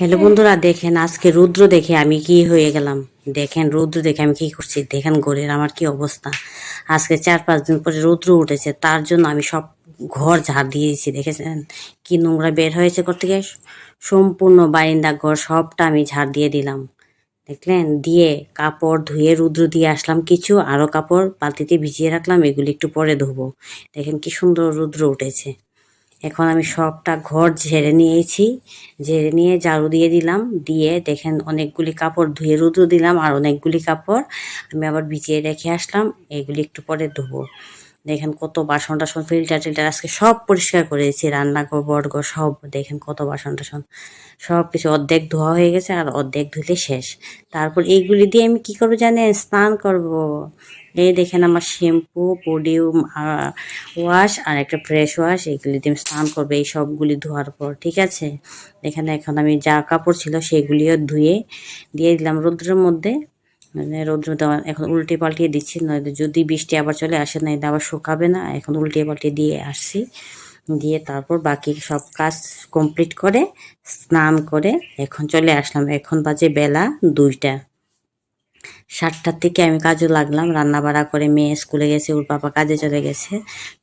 Hello বন্ধুরা, দেখেন আজকে রুদ্র দেখে আমি কি হয়ে গেলাম। দেখেন রুদ্র দেখে আমি কি করছি, দেখেন ঘরের আমার কি অবস্থা। আজকে চার পাঁচ দিন পরে রুদ্র উঠেছে, তার জন্য আমি সব ঘর ঝাড় দিয়েছি, দেখেছেন? কি নোংরা বের হয়েছে ঘর থেকে? সম্পূর্ণ বারিন্দা ঘর, সবটা আমি ঝাড় দিয়ে দিলাম। দেখলেন? দিয়ে কাপড় ধুয়ে রুদ্র দিয়ে আসলাম কিছু আরও কাপড় বালতিতে ভিজিয়ে রাখলাম, এগুলি একটু পরে ধুবো। দেখেন কি সুন্দর রুদ্র উঠেছে। এখন আমি সবটা ঘর ঝেড়ে নিয়েছি। ঝেড়ে নিয়ে ঝাড়ু দিয়ে দিলাম। দিয়ে দেখেন অনেকগুলি কাপড় ধুয়ে রুদ্র দিলাম আর অনেকগুলি কাপড়। আমি আবার ভিজিয়ে রেখে আসলাম। এগুলি একটু পরে ধুবো। দেখেন কত বাসন টাসন ফিল্টার টিল্টার আজকে সব পরিষ্কার করে করেছি, রান্নাঘর বড়ঘর সব দেখেন কত বাসন টাসন। সব কিছু অর্ধেক ধোয়া হয়ে গেছে আর অর্ধেক ধুলে শেষ। তারপর এইগুলি দিয়ে আমি কি করব জানেন? স্নান করব। এই দেখেন আমার শ্যাম্পু বডি ওয়াশ আর একটা ফ্রেশ ওয়াশ এইগুলি দিয়ে আমি স্নান করব এই সবগুলি ধোয়ার পর, ঠিক আছে? এখানে এখন আমি যা কাপড় ছিল সেগুলিও ধুয়ে দিয়ে দিলাম রৌদ্রের মধ্যে। রৌদ্র দেওয়া এখন উল্টে পাল্টিয়ে দিচ্ছি, নয়তো যদি বৃষ্টি আবার চলে আসে না এটা আবার শুকাবে না। এখন উল্টে পাল্টে দিয়ে আসছি। দিয়ে তারপর বাকি সব কাজ কমপ্লিট করে, স্নান করে এখন চলে আসলাম। এখন বাজে বেলা দুইটা। সাতটার থেকে আমি কাজে লাগলাম রান্না বাড়া করে মেয়ে স্কুলে গেছে, ওর বাবা কাজে চলে গেছে।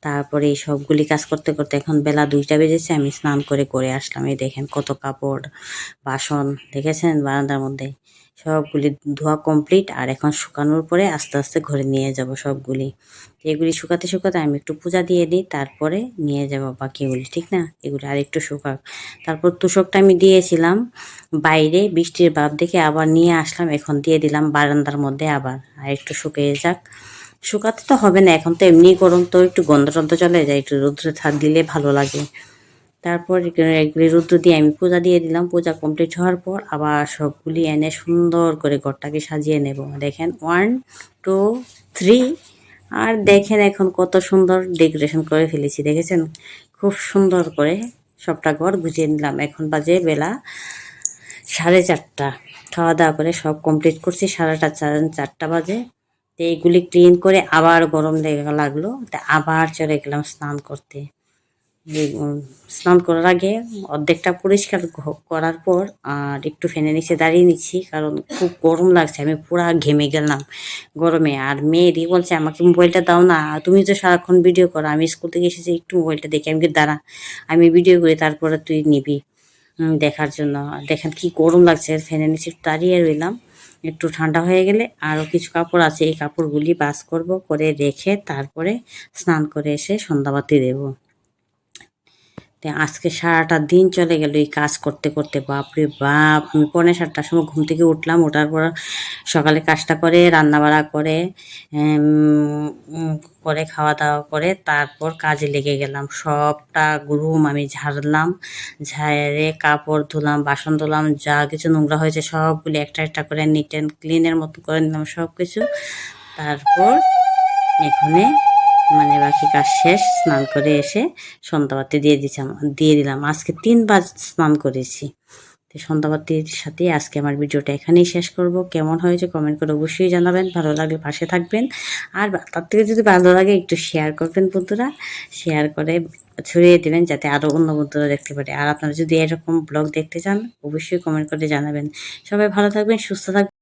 তারপরে এই সবগুলি কাজ করতে করতে এখন বেলা দুইটা বেজেছে, আমি স্নান করে করে আসলাম। এই দেখেন কত কাপড়, বাসন, দেখেছেন বারান্দার মধ্যে? সবগুলি ধোয়া কমপ্লিট আর এখন শুকানোর পরে আস্তে আস্তে ঘরে নিয়ে যাব সবগুলি। এগুলি শুকাতে শুকাতে আমি একটু পূজা দিয়ে দিই, তারপরে নিয়ে যাব বাকিগুলি, ঠিক না? এগুলি আর একটু শুকাক। তারপর তুষকটা আমি দিয়েছিলাম, বাইরে বৃষ্টির ভাব দেখে আবার নিয়ে আসলাম, এখন দিয়ে দিলাম বারান্দার মধ্যে আবার, আর একটু শুকিয়ে যাক। শুকাতে তো হবে না, এখন তো এমনি গরম, তো একটু গন্ধ টন্ধ চলে যায়, একটু রৌদ্রে থাক দিলে ভালো লাগে। তারপর এগুলি রুদ্র দিয়ে আমি পূজা দিয়ে দিলাম। পূজা কমপ্লিট হওয়ার পর আবার সবগুলি এনে সুন্দর করে ঘরটাকে সাজিয়ে নেব। দেখেন ওয়ান টু থ্রি আর দেখেন এখন কত সুন্দর ডেকোরেশন করে ফেলেছি, দেখেছেন? খুব সুন্দর করে সবটা ঘর গুছিয়ে নিলাম। এখন বাজে বেলা সাড়ে চারটা। খাওয়া দাওয়া করে সব কমপ্লিট করছি সাড়েটা চার চারটা বাজে। তো এইগুলি ক্লিন করে আবার গরম লেগে লাগল। তা আবার চলে গেলাম স্নান করতে। স্নান করার আগে অর্ধেকটা পরিষ্কার করার পর আর একটু ফ্যানের নিচে দাঁড়িয়ে নিচ্ছি, কারণ খুব গরম লাগছে, আমি পুরা ঘেমে গেলাম গরমে। আর মেয়েরই বলছে, আমাকে মোবাইলটা দাও না, তুমি তো সারাক্ষণ ভিডিও করো, আমি স্কুল থেকে এসেছি, একটু মোবাইলটা দেখি, আমি দাঁড়া, আমি ভিডিও করি, তারপরে তুই নিবি দেখার জন্য। দেখেন কি গরম লাগছে, ফ্যানের নিচে দাঁড়িয়ে রইলাম, একটু ঠান্ডা হয়ে গেলে আরও কিছু কাপড় আছে, এই কাপড়গুলি বাস করব, করে রেখে তারপরে স্নান করে এসে সন্ধ্যাবাতি দেবো। আজকে সারাটা দিন চলে গেল এই কাজ করতে করতে। বাপরে বাপ, আমি পৌনে সাতটার সময় ঘুম থেকে উঠলাম, ওঠার পর সকালে কাজটা করে, রান্নাবাড়া করে করে খাওয়া দাওয়া করে তারপর কাজে লেগে গেলাম। সবটা রুম আমি ঝাড়লাম, ঝাড়ে কাপড় ধুলাম, বাসন ধুলাম, যা কিছু নোংরা হয়েছে সবগুলি একটা একটা করে নিট অ্যান্ড ক্লিনের মতো করে নিলাম সব কিছু তারপর এখানে মানে বাকি কাজ শেষ, স্নান করে এসে সন্ধ্যাবাতি দিয়ে দিচ্ছিলাম দিয়ে দিলাম। আজকে তিনবার স্নান করেছি। তো সন্ধ্যাবাতির সাথে আজকে আমার ভিডিওটা এখানেই শেষ করব। কেমন হয়েছে কমেন্ট করে অবশ্যই জানাবেন। ভালো লাগলে পাশে থাকবেন। আর তার থেকে যদি ভালো লাগে একটু শেয়ার করবেন বন্ধুরা। শেয়ার করে ছড়িয়ে দেবেন যাতে আরও অন্য বন্ধুরা দেখতে পারে। আর আপনারা যদি এরকম ব্লগ দেখতে চান, অবশ্যই কমেন্ট করে জানাবেন। সবাই ভালো থাকবেন, সুস্থ থাকবেন।